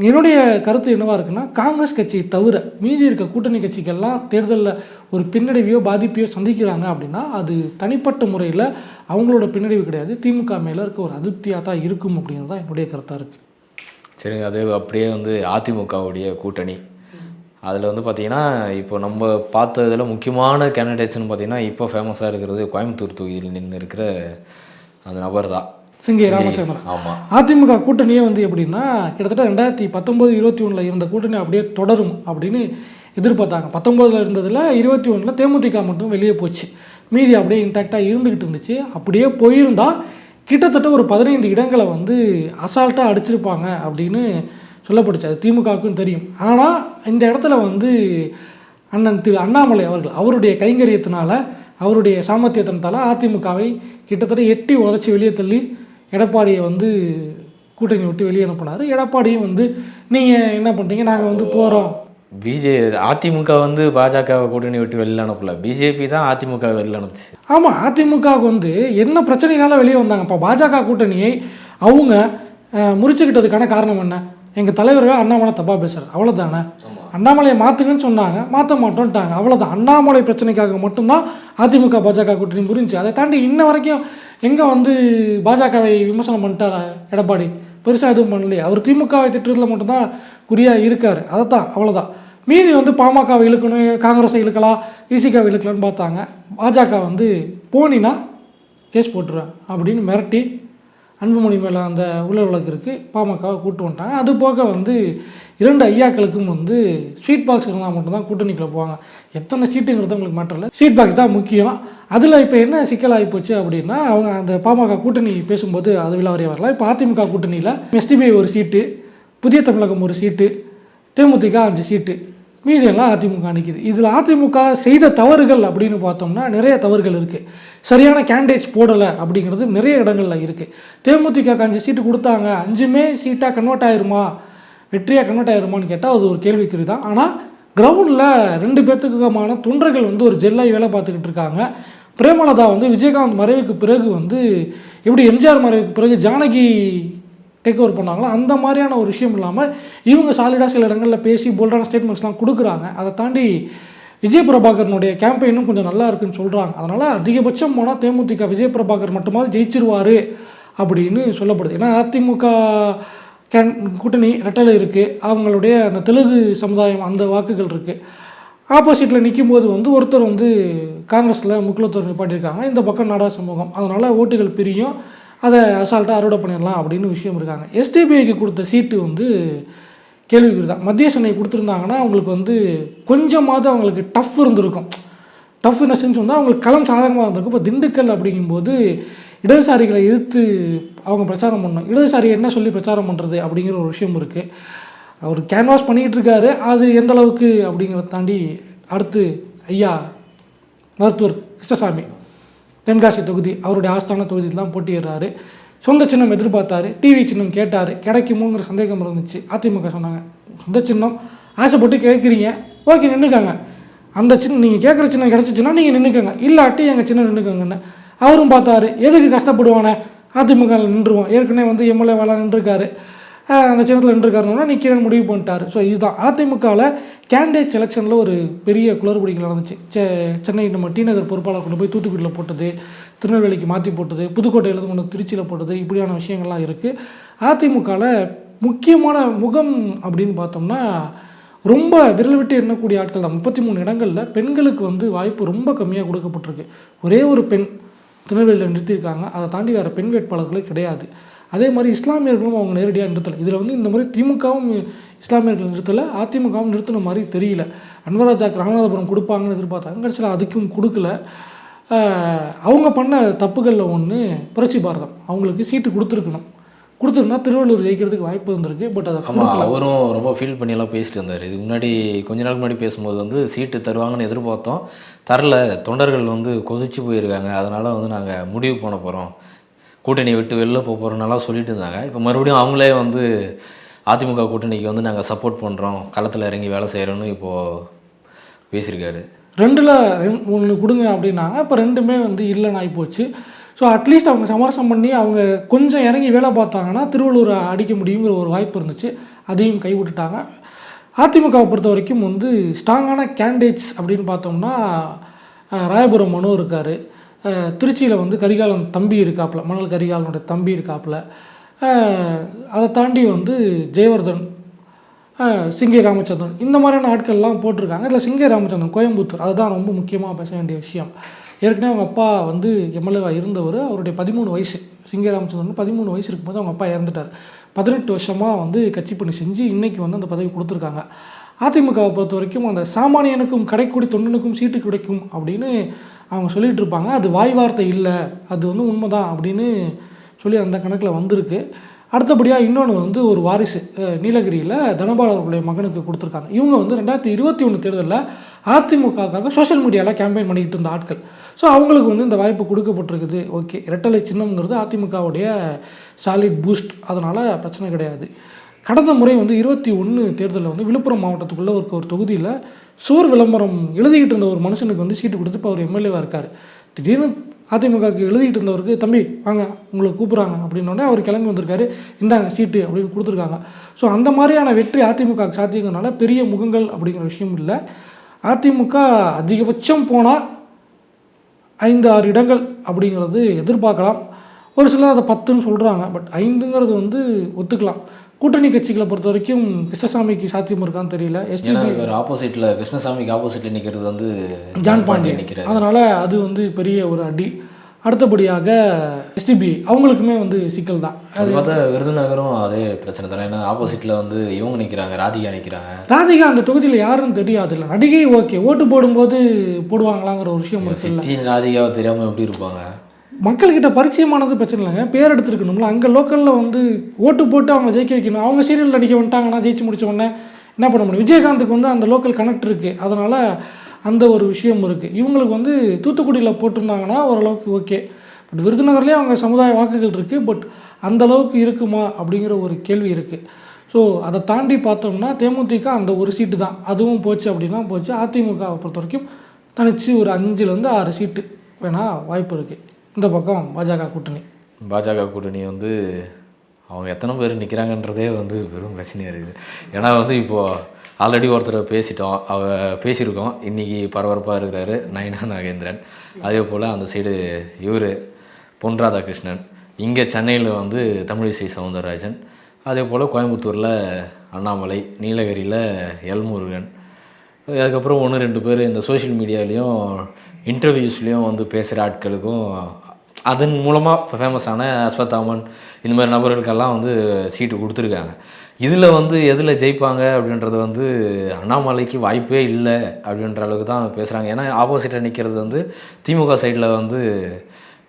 என்னுடைய கருத்து என்னவாக இருக்குன்னா காங்கிரஸ் கட்சியை தவிர மீதி இருக்க கூட்டணி கட்சிகள்லாம் தேர்தலில் ஒரு பின்னடைவையோ பாதிப்பையோ சந்திக்கிறாங்க அப்படின்னா அது தனிப்பட்ட முறையில் அவங்களோட பின்னடைவு கிடையாது. திமுக மேலே இருக்க ஒரு அதிருப்தியாக தான் இருக்கும் அப்படிங்கிறது தான் என்னுடைய கருத்தாக இருக்குது சரிங்க அது அப்படியே வந்து அதிமுகவுடைய கூட்டணி. அதில் வந்து பார்த்தீங்கன்னா இப்போ நம்ம பார்த்ததுல முக்கியமான கேண்டிடேட்ஸ்னு பார்த்தீங்கன்னா இப்போ ஃபேமஸாக இருக்கிறது கோயம்புத்தூர் தொகுதியில் நின்று இருக்கிற அந்த நபர் தான். சிங்கை ராமச்சந்திரன். ஆமாம் அதிமுக கூட்டணியே வந்து எப்படின்னா கிட்டத்தட்ட ரெண்டாயிரத்தி பத்தொம்போது இருபத்தி ஒன்றில் இருந்த கூட்டணி அப்படியே தொடரும் அப்படின்னு எதிர்பார்த்தாங்க. பத்தொம்போதில் இருந்ததில் இருபத்தி ஒன்றில் தேமுதிக மட்டும் வெளியே போச்சு. மீதி அப்படியே இன்டாக்டாக இருந்துக்கிட்டு இருந்துச்சு. அப்படியே போயிருந்தா கிட்டத்தட்ட ஒரு பதினைந்து இடங்களை வந்து அசால்ட்டாக அடிச்சிருப்பாங்க அப்படின்னு சொல்லப்படுச்சு. அது திமுகவுக்கும் தெரியும். ஆனால் இந்த இடத்துல வந்து அண்ணன் திரு அண்ணாமலை அவர்கள் அவருடைய கைங்கரியத்தினால அவருடைய சாமர்த்தியத்தினால அதிமுகவை கிட்டத்தட்ட எட்டி உதச்சி வெளியே தள்ளி எடப்பாடியை வந்து கூட்டணி விட்டு வெளியே அனுப்பினார். எடப்பாடியும் வந்து நீங்கள் என்ன பண்ணுறீங்க நாங்கள் வந்து போகிறோம் பிஜே அதிமுக வந்து பாஜக கூட்டணி விட்டு வெளில அனுப்பல பிஜேபி தான் அதிமுக வெளில அனுப்பிச்சு. ஆமாம் அதிமுகவுக்கு வந்து என்ன பிரச்சனைனால வெளியே வந்தாங்க. இப்போ பாஜக கூட்டணியை அவங்க முறிச்சுக்கிட்டதுக்கான காரணம் என்ன? எங்கள் தலைவர்கள் அண்ணாமலை தப்பாக பேசுகிறார் அவ்வளோதானே அண்ணாமலையை மாற்றுங்கன்னு சொன்னாங்க. மாற்ற மாட்டோன்ட்டாங்க. அவ்வளோதான் அண்ணாமலை பிரச்சனைக்காக மட்டும்தான் அதிமுக பாஜக கூட்டணி புரிஞ்சு அதை தாண்டி இன்ன வரைக்கும் எங்கே வந்து பாஜகவை விமர்சனம் பண்ணிட்டார் எடப்பாடி? பெருசாக எதுவும் பண்ணலையே. அவர் திமுகவை திட்டுறதுல மட்டும்தான் குறியாக இருக்கார். அதை தான் அவ்வளோதான் மீதி வந்து பாமகவை இழுக்கணும் காங்கிரஸை இழுக்கலாம் இசிகாவை இழுக்கலாம்னு பார்த்தாங்க. பாஜக வந்து போனினா கேஸ் போட்டுருவேன் அப்படின்னு மிரட்டி அன்புமணி மேலே அந்த உள்ள வழக்கு இருக்குது பாமகவை கூட்டு வந்துட்டாங்க. அது போக வந்து இரண்டு ஐயாக்களுக்கும் வந்து ஸ்வீட் பாக்ஸ் இருந்தால் மட்டும்தான் கூட்டணிக்குள்ள போவாங்க. எத்தனை சீட்டுங்கிறது உங்களுக்கு மேட்டரில் ஸ்வீட் பாக்ஸ் தான் முக்கியம். அதில் இப்போ என்ன சிக்கலாகி போச்சு அப்படின்னா அவங்க அந்த பாமக கூட்டணி பேசும்போது அது விழாவறிய வரலாம் இப்போ அதிமுக கூட்டணியில் எஸ்டிபிஐ ஒரு சீட்டு புதிய தமிழகம் ஒரு சீட்டு தேமுதிக அஞ்சு சீட்டு. மீதியெல்லாம் அதிமுக நிற்கிது இதில் அதிமுக செய்த தவறுகள் அப்படின்னு பார்த்தோம்னா நிறைய தவறுகள் இருக்குது சரியான கேண்டிடேட்ஸ் போடலை அப்படிங்கிறது நிறைய இடங்களில் இருக்குது தேமுதிக அஞ்சு சீட்டு கொடுத்தாங்க. அஞ்சுமே சீட்டாக கன்வெர்ட் ஆயிருமா? வெற்றியாக கன்வெர்ட் ஆயிருமான்னு கேட்டால் அது ஒரு கேள்விக்குறி தான். ஆனால் கிரவுண்டில் ரெண்டு பேர்த்துக்குமான தொண்டர்கள் வந்து ஒரு ஜெல்லாகி வேலை பார்த்துக்கிட்டு இருக்காங்க. பிரேமலதா வந்து விஜயகாந்த் மறைவுக்கு பிறகு வந்து எப்படி எம்ஜிஆர் மறைவுக்கு பிறகு ஜானகி டேக் ஓவர் பண்ணாங்களோ? அந்த மாதிரியான ஒரு விஷயம் இல்லாமல் இவங்க சாலிடாக சில இடங்களில் பேசி போல்டான ஸ்டேட்மெண்ட்ஸ்லாம் கொடுக்குறாங்க. அதை தாண்டி விஜய் பிரபாகரனுடைய கேம்பெயினும் கொஞ்சம் நல்லா இருக்குன்னு சொல்கிறாங்க அதனால் அதிகபட்சம் போனால் தேமுதிக விஜய் பிரபாகர் மட்டுமாவது ஜெயிச்சிருவார் அப்படின்னு சொல்லப்படுது. ஏன்னா அதிமுக கேன் கூட்டணி ரெட்டலை இருக்குது அவங்களுடைய அந்த தெலுங்கு சமுதாயம் அந்த வாக்குகள் இருக்குது ஆப்போசிட்டில் நிற்கும்போது வந்து ஒருத்தர் வந்து காங்கிரஸில் முக்கியத்துவம் நிப்பாட்டியிருக்காங்க. இந்த பக்கம் நாடா சமூகம். அதனால் ஓட்டுகள் பிரியும். அதை அசால்ட்டாக அறுவடை பண்ணிடலாம் அப்படின்னு விஷயம் இருக்காங்க. எஸ்டிபிஐக்கு கொடுத்த சீட்டு வந்து கேள்விக்குறி தான். மத்திய சென்னை கொடுத்துருந்தாங்கன்னா அவங்களுக்கு வந்து கொஞ்சமாவது அவங்களுக்கு டஃப் இருந்திருக்கும். டஃப் என்ன சென்ஸ் வந்து அவங்களுக்கு களம் சாதகமாக இருந்திருக்கும். இப்போ திண்டுக்கல் அப்படிங்கும்போது இடதுசாரிகளை எதிர்த்து அவங்க பிரச்சாரம் பண்ணணும். இடதுசாரி என்ன சொல்லி பிரச்சாரம் பண்ணுறது அப்படிங்கிற ஒரு விஷயம் இருக்குது அவர் கேன்வாஸ் பண்ணிக்கிட்டு இருக்காரு. அது எந்த அளவுக்கு அப்படிங்கிறத தாண்டி அடுத்து ஐயா மருத்துவர் கிருஷ்ணசாமி. தென்காசி தொகுதி அவருடைய ஆஸ்தான தொகுதியில் தான் போட்டியிடுறாரு. சொந்த சின்னம் எதிர்பார்த்தாரு. டிவி சின்னம் கேட்டார். கிடைக்குமோங்கிற சந்தேகம் இருந்துச்சு. அதிமுக சொன்னாங்க சொந்த சின்னம்? ஆசைப்பட்டு கேட்குறீங்க. ஓகே நின்றுக்காங்க அந்த சின்ன நீங்கள் கேட்குற சின்னம் கிடச்சிச்சின்னா நீங்கள் நின்றுக்கங்க இல்லாட்டி எங்கள் சின்னம் நின்றுக்கங்கன்னு அவரும் பார்த்தாரு. எதுக்கு கஷ்டப்படுவானே? அதிமுக நின்றுவோம். ஏற்கனவே வந்து எம்எல்ஏ வேலை நின்றுருக்காரு. அந்த சின்னத்தில் நின்றுருக்காருன்னா நிற்கிறேன்னு முடிவு பண்ணிட்டார். ஸோ இதுதான். அதிமுகவில் கேண்டிடேட் செலெக்ஷனில் ஒரு பெரிய குளறுபடிகள் நடந்துச்சு. செ சென்னை நம்ம டி நகர் பொறுப்பாளர் கொண்டு போய் தூத்துக்குடியில் போட்டது திருநெல்வேலிக்கு மாற்றி போட்டது புதுக்கோட்டையில் கொண்டு திருச்சியில் போட்டது இப்படியான விஷயங்கள்லாம் இருக்குது அதிமுகவில் முக்கியமான முகம் அப்படின்னு பார்த்தோம்னா ரொம்ப விரல் விட்டு எண்ணக்கூடிய ஆட்கள் தான். முப்பத்தி மூணு இடங்களில் பெண்களுக்கு வந்து வாய்ப்பு ரொம்ப கம்மியாக கொடுக்கப்பட்டிருக்கு. ஒரே ஒரு பெண் திருநெல்வேலியில் நிறுத்தியிருக்காங்க. அதை தாண்டி வேறு பெண் வேட்பாளர்களே கிடையாது. அதே மாதிரி இஸ்லாமியர்களும் அவங்க நேரடியாக நிறுத்தலை. இதில் வந்து இந்த மாதிரி திமுகவும் இஸ்லாமியர்கள் நிறுத்தலை அதிமுகவும் நிறுத்தின மாதிரி தெரியல. அன்வராஜாக்கு ராமநாதபுரம் கொடுப்பாங்கன்னு எதிர்பார்த்தாங்க. கடைசியில் அதுக்கும் கொடுக்கல. அவங்க பண்ண தப்புகளில் ஒன்று புரட்சி பாரதம். அவங்களுக்கு சீட்டு கொடுத்துருக்கணும். கொடுத்துருந்தா திருவள்ளூர் ஜெயிக்கிறதுக்கு வாய்ப்பு இருந்திருக்கு பட் அதை ஆமாம் அவரும் ரொம்ப ஃபீல் பண்ணியெல்லாம் பேசிட்டு இருந்தார். இதுக்கு முன்னாடி கொஞ்ச நாள் முன்னாடி பேசும்போது வந்து சீட்டு தருவாங்கன்னு எதிர்பார்த்தோம். தரல. தொண்டர்கள் வந்து கொதிச்சு போயிருக்காங்க. அதனால் வந்து நாங்கள் முடிவு பண்ண போகிறோம் கூட்டணி விட்டு வெளில போக போகிறோன்னெல்லாம் சொல்லிட்டு இருந்தாங்க இப்போ மறுபடியும் அவங்களே வந்து அதிமுக கூட்டணிக்கு வந்து நாங்கள் சப்போர்ட் பண்ணுறோம் களத்தில் இறங்கி வேலை செய்கிறோன்னு இப்போது பேசியிருக்காரு. ரெண்டில் ஒன்று கொடுங்க அப்படின்னாங்க இப்போ ரெண்டுமே வந்து இல்லைன்னு ஆகிப்போச்சு ஸோ அட்லீஸ்ட் அவங்க சமரசம் பண்ணி அவங்க கொஞ்சம் இறங்கி வேலை பார்த்தாங்கன்னா திருவள்ளூரை அடிக்க முடியுங்கிற ஒரு வாய்ப்பு இருந்துச்சு. அதையும் கைவிட்டுட்டாங்க. அதிமுகவை பொறுத்த வரைக்கும் வந்து ஸ்ட்ராங்கான கேண்டிடேட்ஸ் அப்படின்னு பார்த்தோம்னா ராயபுரம் மனு இருக்கார். திருச்சியில் வந்து கரிகாலன் தம்பி இருக்காப்புல மணல் கரிகாலனுடைய தம்பி இருக்காப்புல. அதை தாண்டி வந்து ஜெயவர்தன் சிங்கை ராமச்சந்திரன் இந்த மாதிரியான ஆட்கள்லாம் போட்டிருக்காங்க. இதில் சிங்கை ராமச்சந்திரன் கோயம்புத்தூர் அதுதான் ரொம்ப முக்கியமாக பேச வேண்டிய விஷயம். ஏற்கனவே அவங்க அப்பா வந்து எம்எல்ஏவாக இருந்தவர். அவருடைய பதிமூணு வயசு சிங்கை ராமச்சந்திரன் பதிமூணு வயசு இருக்கும்போது அவங்க அப்பா இறந்துட்டார். பதினெட்டு வருஷமாக வந்து கட்சி பணி செஞ்சு இன்றைக்கி வந்து அந்த பதவி கொடுத்துருக்காங்க. அதிமுகவை பொறுத்த வரைக்கும் அந்த சாமானியனுக்கும் கடைக்குடி தொண்டனுக்கும் சீட்டு கிடைக்கும் அப்படின்னு அவங்க சொல்லிகிட்டு இருப்பாங்க. அது வாய் வார்த்தை இல்லை அது வந்து உண்மைதான் அப்படின்னு சொல்லி அந்த கணக்கில் வந்திருக்கு. அடுத்தபடியாக இன்னொன்று வந்து ஒரு வாரிசு நீலகிரியில் தனபால் அவர்களுடைய மகனுக்கு கொடுத்துருக்காங்க. இவங்க வந்து ரெண்டாயிரத்தி இருபத்தி ஒன்று தேர்தலில் அதிமுகவுக்காக சோஷியல் மீடியாவில் கேம்பெயின் பண்ணிக்கிட்டு இருந்த ஆட்கள். ஸோ அவங்களுக்கு வந்து இந்த வாய்ப்பு கொடுக்கப்பட்டிருக்குது. ஓகே இரட்டலை சின்னம்ங்கிறது அதிமுகவுடைய சாலிட் பூஸ்ட் அதனால் பிரச்சனை கிடையாது. கடந்த முறை வந்து இருபத்தி ஒன்று தேர்தலில் வந்து விழுப்புரம் மாவட்டத்துக்குள்ளே இருக்க ஒரு தொகுதியில் சுவர் விளம்பரம் எழுதிக்கிட்டு இருந்த ஒரு மனுஷனுக்கு வந்து சீட்டு கொடுத்து இப்போ அவர் எம்எல்ஏவாக இருக்கார். திடீர்னு அதிமுகவுக்கு எழுதிக்கிட்டு இருந்தவருக்கு தம்பி வாங்க உங்களை கூப்பிட்றாங்க. அப்படின்னோடனே அவர் கிளம்பி வந்திருக்காரு. இந்தாங்க சீட்டு அப்படின்னு கொடுத்துருக்காங்க. ஸோ அந்த மாதிரியான வெற்றி அதிமுக சாத்தியங்கிறனால பெரிய முகங்கள் அப்படிங்கிற விஷயம் இல்லை. அதிமுக அதிகபட்சம் போனால் ஐந்து ஆறு இடங்கள் அப்படிங்கிறது எதிர்பார்க்கலாம். ஒரு சிலர் அதை பத்துன்னு சொல்கிறாங்க பட் ஐந்துங்கிறது வந்து ஒத்துக்கலாம். கூட்டணி கட்சிகளை பொறுத்த வரைக்கும் கிருஷ்ணசாமிக்கு சாத்தியம் இருக்கான்னு தெரியல. ஏன்னா எஸ்டிபி இவர் ஆப்போசிட்ல கிருஷ்ணசாமிக்கு ஆப்போசிட்ல நிக்கிறது வந்து ஜான் பாண்டியன். நிக்கிறாரு. அதனால் அது வந்து பெரிய ஒரு அடி. அடுத்தபடியாக எஸ்டிபி அவங்களுக்குமே வந்து சிக்கல் தான். அது பார்த்தா விருதுநகரும் அதே பிரச்சனை தானே. ஏன்னா ஆப்போசிட்ல வந்து இவங்க நிக்கிறாங்க ராதிகா நிக்கிறாங்க. ராதிகா அந்த தொகுதியில் யாருன்னு தெரியாது இல்லை. நடிகை ஓகே. ஓட்டு போடும்போது போடுவாங்களாங்கிற ஒரு விஷயம் இருக்குல்ல ராதிகாவை தெரியாம எப்படி இருப்பாங்க? மக்கள்கிட்ட பரிச்சயமானது பிரச்சனை இல்லைங்க. பேர் எடுத்துருக்கணும்ல. அங்கே லோக்கலில் வந்து ஓட்டு போட்டு அவங்க ஜெயிக்க வைக்கணும். அவங்க சீரியலில் நடிக்க வந்துட்டாங்கன்னா ஜெயிச்சு முடிச்ச உடனே என்ன பண்ண முடியும்? விஜயகாந்துக்கு வந்து அந்த லோக்கல் கனெக்ட் இருக்குது அதனால் அந்த ஒரு விஷயம் இருக்குது இவங்களுக்கு வந்து தூத்துக்குடியில் போட்டிருந்தாங்கன்னா ஓரளவுக்கு ஓகே பட் விருதுநகர்லேயே அவங்க சமுதாய வாக்குகள் இருக்குது பட் அந்த அளவுக்கு இருக்குமா அப்படிங்கிற ஒரு கேள்வி இருக்குது ஸோ அதை தாண்டி பார்த்தோம்னா தேமுதிக அந்த ஒரு சீட்டு தான். அதுவும் போச்சு அப்படின்னா போச்சு. அதிமுகவை பொறுத்த வரைக்கும் தனிச்சு ஒரு அஞ்சுலேருந்து ஆறு சீட்டு வேணால் வாய்ப்பு இருக்குது இந்த பக்கம் பாஜக கூட்டணி. பாஜக கூட்டணி வந்து அவங்க எத்தனை பேர் நிற்கிறாங்கன்றதே வந்து வெறும் பிரச்சனையாக இருக்குது. ஏன்னா வந்து இப்போது ஆல்ரெடி ஒருத்தர் பேசிட்டோம். அவ பேசியிருக்கோம். இன்றைக்கி பரபரப்பாக இருக்கிறாரு நயனா நாகேந்திரன். அதே போல் அந்த சைடு இவர் பொன் ராதாகிருஷ்ணன். இங்கே சென்னையில் வந்து தமிழிசை சவுந்தரராஜன். அதே போல் கோயம்புத்தூரில் அண்ணாமலை நீலகிரியில் எல்முருகன் அதுக்கப்புறம் ஒன்று ரெண்டு பேர் இந்த சோஷியல் மீடியாலேயும் இன்டர்வியூஸ்லேயும் வந்து பேசுகிற ஆட்களுக்கும் அதன் மூலமாக ஃபேமஸான அஸ்வத் அமன் இந்த மாதிரி நபர்களுக்கெல்லாம் வந்து சீட்டு கொடுத்துருக்காங்க. இதில் வந்து எதில் ஜெயிப்பாங்க அப்படின்றது வந்து அண்ணாமலைக்கு வாய்ப்பே இல்லை அப்படின்ற அளவுக்கு தான் பேசுகிறாங்க ஏன்னா ஆப்போசிட்டில் நிற்கிறது வந்து திமுக சைடில் வந்து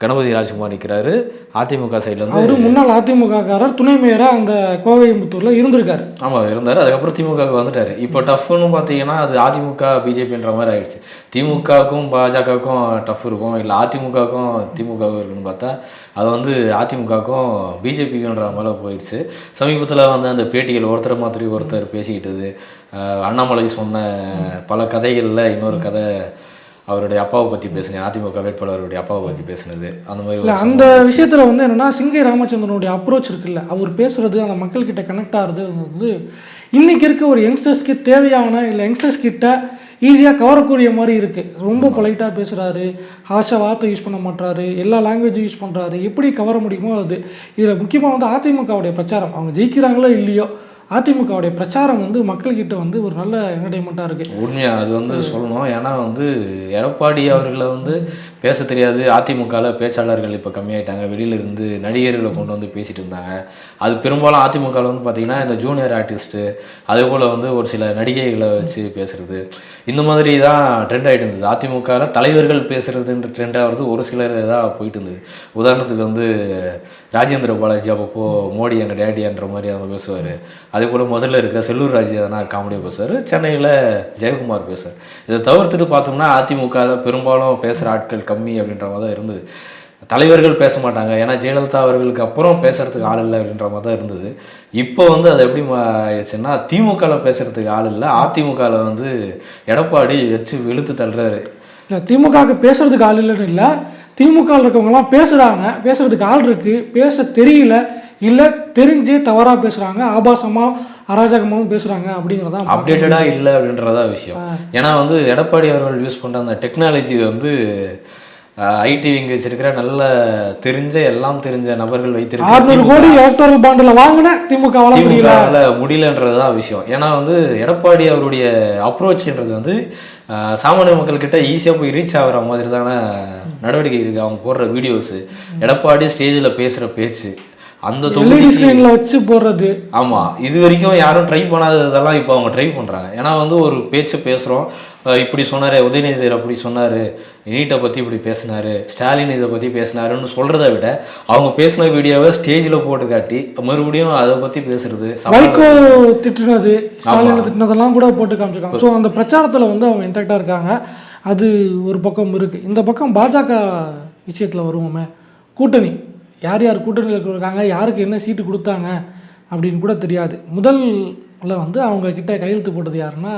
கணபதி ராஜ்குமார் நிற்கிறாரு அதிமுக சைடில் வந்து அவரு முன்னாள் அதிமுககாரர் துணை மேயராக அந்த கோவையம்புத்தூரில் இருந்திருக்காரு. ஆமாம் இருந்தார். அதுக்கப்புறம் திமுகவுக்கு வந்துட்டார். இப்போ டஃப்னு பார்த்தீங்கன்னா அது அதிமுக பிஜேபின்ற மாதிரி ஆயிடுச்சு. திமுகவுக்கும் பாஜகவுக்கும் டஃப் இருக்கும். இல்லை அதிமுகவுக்கும் திமுகவுக்கும் இருக்குன்னு பார்த்தா அது வந்து அதிமுகவுக்கும் பிஜேபிக்குன்ற மாதிரி போயிடுச்சு. சமீபத்தில் வந்து அந்த பேட்டிகள் ஒருத்தர் மாதிரி ஒருத்தர் பேசிக்கிட்டது. அண்ணாமலை சொன்ன பல கதைகளில் இன்னொரு கதை அவருடைய அப்பாவை பற்றி பேசுனேன். அதிமுக வேட்பாளருடைய அப்பாவை பற்றி பேசுனது. அந்த மாதிரி அந்த விஷயத்தில் வந்து என்னன்னா சிங்கை ராமச்சந்திரனுடைய அப்ரோச் இருக்குல்ல அவர் பேசுறது அந்த மக்கள்கிட்ட கனெக்ட் ஆகிறது வந்து இன்னைக்கு இருக்க ஒரு யங்ஸ்டர்ஸ்க்கு தேவையான இல்லை யங்ஸ்டர்ஸ் கிட்ட ஈஸியாக கவரக்கூடிய மாதிரி இருக்குது ரொம்ப பொலைட்டாக பேசுகிறாரு ஹாஷா வார்த்தை யூஸ் பண்ண மாட்டாரு எல்லா லாங்குவேஜும் யூஸ் பண்ணுறாரு எப்படி கவர முடியுமோ அது. இதில் முக்கியமாக வந்து அதிமுகவுடைய பிரச்சாரம். அவங்க ஜெயிக்கிறாங்களோ இல்லையோ அதிமுகவுடைய பிரச்சாரம் வந்து மக்கள்கிட்ட வந்து ஒரு நல்ல என்டர்டைன்மெண்ட்டாக இருக்குது உண்மையாக அது வந்து சொல்லணும். ஏன்னா வந்து எடப்பாடி அவர்களை வந்து பேச தெரியாது. அதிமுகவில் பேச்சாளர்கள் இப்போ கம்மியாயிட்டாங்க. வெளியிலிருந்து நடிகர்களை கொண்டு வந்து பேசிட்டு இருந்தாங்க. அது பெரும்பாலும் அதிமுகவில் வந்து பார்த்தீங்கன்னா இந்த ஜூனியர் ஆர்டிஸ்ட்டு அதே போல் வந்து ஒரு சில நடிகைகளை வச்சு பேசுறது. இந்த மாதிரி தான் ட்ரெண்ட் ஆகிட்டு இருந்தது. அதிமுகவில் தலைவர்கள் பேசுறதுன்ற ட்ரெண்ட் ஆகிறது ஒரு சிலர் தான் போயிட்டு இருந்தது. உதாரணத்துக்கு வந்து ராஜேந்திர பாலாஜி அப்பப்போ மோடி எங்கள் டேடியான்ற மாதிரி அவங்க பேசுவார். அதே போல் முதல்ல இருக்கிற செல்லூர் ராஜ் எதனா காமெடியாக பேசுவார். சென்னையில் ஜெயக்குமார் பேசுவார். இதை தவிர்த்துட்டு பார்த்தோம்னா அதிமுகவில் பெரும்பாலும் பேசுகிற ஆட்கள் கம்மி அப்படின்ற மாதிரி தான் இருந்தது. தலைவர்கள் பேச மாட்டாங்க. ஏன்னா ஜெயலலிதா அவர்களுக்கு அப்புறம் பேசுறதுக்கு ஆள் இல்லை அப்படின்ற மாதிரி தான் இருந்தது. இப்போ வந்து அது எப்படி ஆயிடுச்சுன்னா திமுகவில் பேசுறதுக்கு ஆள் இல்லை. அதிமுகவில் வந்து எடப்பாடி வச்சு வெளுத்து தள்ளுறாரு. இல்லை திமுகவுக்கு பேசுறதுக்கு ஆள் இல்லைன்னு இல்லை. திமுகவில் இருக்கவங்கலாம் பேசுகிறாங்க பேசுறதுக்கு ஆள் இருக்கு. பேச தெரியல. இல்லை தெரிஞ்சே தவறாக பேசுகிறாங்க ஆபாசமாக அராஜகமாகவும் பேசுகிறாங்க அப்படிங்கிறதா அப்டேட்டடாக இல்லை அப்படின்றதா விஷயம். ஏன்னா வந்து எடப்பாடி அவர்கள் யூஸ் பண்ணுற அந்த டெக்னாலஜி வந்து ஐடி விங்க வச்சிருக்கிற நல்ல தெரிஞ்ச எல்லாம் தெரிஞ்ச நபர்கள் வைத்திருக்கிற அறுநூறு கோடி எலக்ட்ரல் பாண்டில் வாங்கின முடியல. திமுகவால முடியலன்றது தான் விஷயம். ஏன்னா வந்து எடப்பாடி அவருடைய அப்ரோச்ன்றது வந்து சாமானிய மக்கள்கிட்ட ஈஸியாக போய் ரீச் ஆகுற மாதிரி தான நடவடிக்கை இருக்கு. அவங்க போடுற வீடியோஸ் எடப்பாடி ஸ்டேஜில் பேசுகிற பேச்சு அந்த ஸ்க்ரீனில் வச்சு போடுறது. ஆமாம் இது வரைக்கும் யாரும் ட்ரை பண்ணாததெல்லாம் இப்போ அவங்க ட்ரை பண்ணுறாங்க ஏன்னா வந்து ஒரு பேச்சு பேசுகிறோம் இப்படி சொன்னாரு உதயநிதி அப்படி சொன்னாரு நீட்டை பத்தி இப்படி பேசினாரு ஸ்டாலின் இதை பத்தி பேசினாருன்னு சொல்றதை விட அவங்க பேசின வீடியோவை ஸ்டேஜ்ல போட்டு காட்டி மறுபடியும் அதை பத்தி பேசுறது வைகோ திட்டுனது ஸ்டாலின் திட்டினதெல்லாம் கூட போட்டு காமிச்சிருக்காங்க. ஸோ அந்த பிரச்சாரத்தில் வந்து அவங்க இன்டாக்டாக இருக்காங்க. அது ஒரு பக்கம் இருக்குது இந்த பக்கம் பாஜக விஷயத்தில் வருவோமே. கூட்டணி. யார் யார் கூட்டணியில் இருக்காங்க யாருக்கு என்ன சீட்டு கொடுத்தாங்க அப்படின்னு கூட தெரியாது. முதல்ல வந்து அவங்க கிட்ட கையெழுத்து போட்டது யாருன்னா